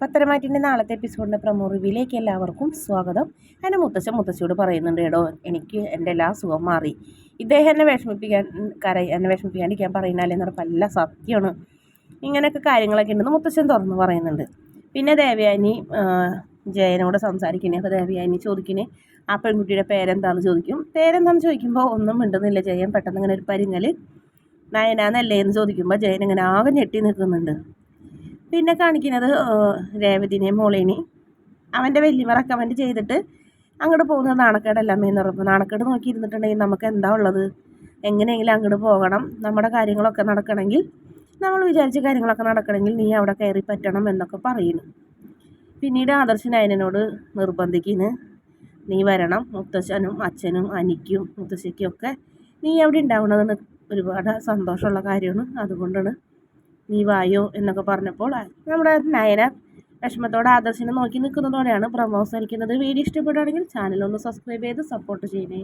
പത്തരമാറ്റിന്റെ നാളത്തെ എപ്പിസോഡിന്റെ പ്രമോ എല്ലാവർക്കും സ്വാഗതം. എന്റെ മുത്തശ്ശൻ മുത്തശ്ശിയോട് പറയുന്നുണ്ട് എടോ എനിക്ക് എന്റെ എല്ലാ സുഖം മാറി. ഇദ്ദേഹം എന്നെ വിഷമിപ്പിക്കാൻ കര എന്നെ വിഷമിപ്പിക്കാണ്ടിരിക്കാൻ പറയുന്നാലെന്ന് പറഞ്ഞപ്പോൾ പല സത്യമാണ്. ഇങ്ങനെയൊക്കെ കാര്യങ്ങളൊക്കെ ഉണ്ടെന്ന് മുത്തശ്ശൻ തുറന്ന് പറയുന്നുണ്ട്. പിന്നെ ദേവയാനി ജയനോട് സംസാരിക്കുന്നത് അപ്പോൾ ദേവയാനി ചോദിക്കുന്നത് ആ പെൺകുട്ടിയുടെ പേരെന്താണെന്ന് ചോദിക്കും? പേരെന്താണെന്ന് ചോദിക്കുമ്പോൾ ഒന്നും മിണ്ടുന്നില്ല ജയൻ പെട്ടെന്ന് ഇങ്ങനെ ഒരു പരിങ്ങൽ നയനാന്നല്ലേ? എന്ന് ചോദിക്കുമ്പോൾ ജയൻ ഇങ്ങനെ ആകെ ഞെട്ടി നിൽക്കുന്നുണ്ട്. പിന്നെ കാണിക്കുന്നത് രേവതിനെ മോളേനെ. അവന്റെ വലിയവർ റെക്കമെൻഡ് ചെയ്തിട്ട് അങ്ങോട്ട് പോകുന്നത് നാണക്കേടല്ല എന്ന് പറയുമ്പോൾ നാണക്കേട് നോക്കി ഇരുന്നിട്ടുണ്ടെങ്കിൽ നമുക്ക് എന്താ ഉള്ളത്? എങ്ങനെയെങ്കിലും അങ്ങോട്ട് പോകണം. നമ്മുടെ കാര്യങ്ങളൊക്കെ നടക്കണമെങ്കിൽ നമ്മൾ വിചാരിച്ച കാര്യങ്ങളൊക്കെ നടക്കണമെങ്കിൽ നീ അവിടെ കയറി പറ്റണം എന്നൊക്കെ പറയുന്നു. പിന്നീട് ആദർശൻ അയനോട് നിർബന്ധിക്കുന്നു. നീ വരണം. മുത്തശ്ശനും അച്ഛനും അനിക്കും മുത്തശ്ശിക്കും ഒക്കെ നീ അവിടെ ഉണ്ടാവണമെന്ന് ഒരുപാട് സന്തോഷമുള്ള കാര്യമാണ്. അതുകൊണ്ടാണ് നീ വായോ എന്നൊക്കെ പറഞ്ഞപ്പോൾ നമ്മുടെ നയന വിഷമത്തോടെ ആദർശിനെ നോക്കി നിൽക്കുന്നതോടെയാണ് ബ്രഹ്മോസ് നിൽക്കുന്നത് വീഡിയോ ഇഷ്ടപ്പെടുകയാണെങ്കിൽ ചാനൽ ഒന്ന് സബ്സ്ക്രൈബ് ചെയ്ത് സപ്പോർട്ട് ചെയ്യണേ.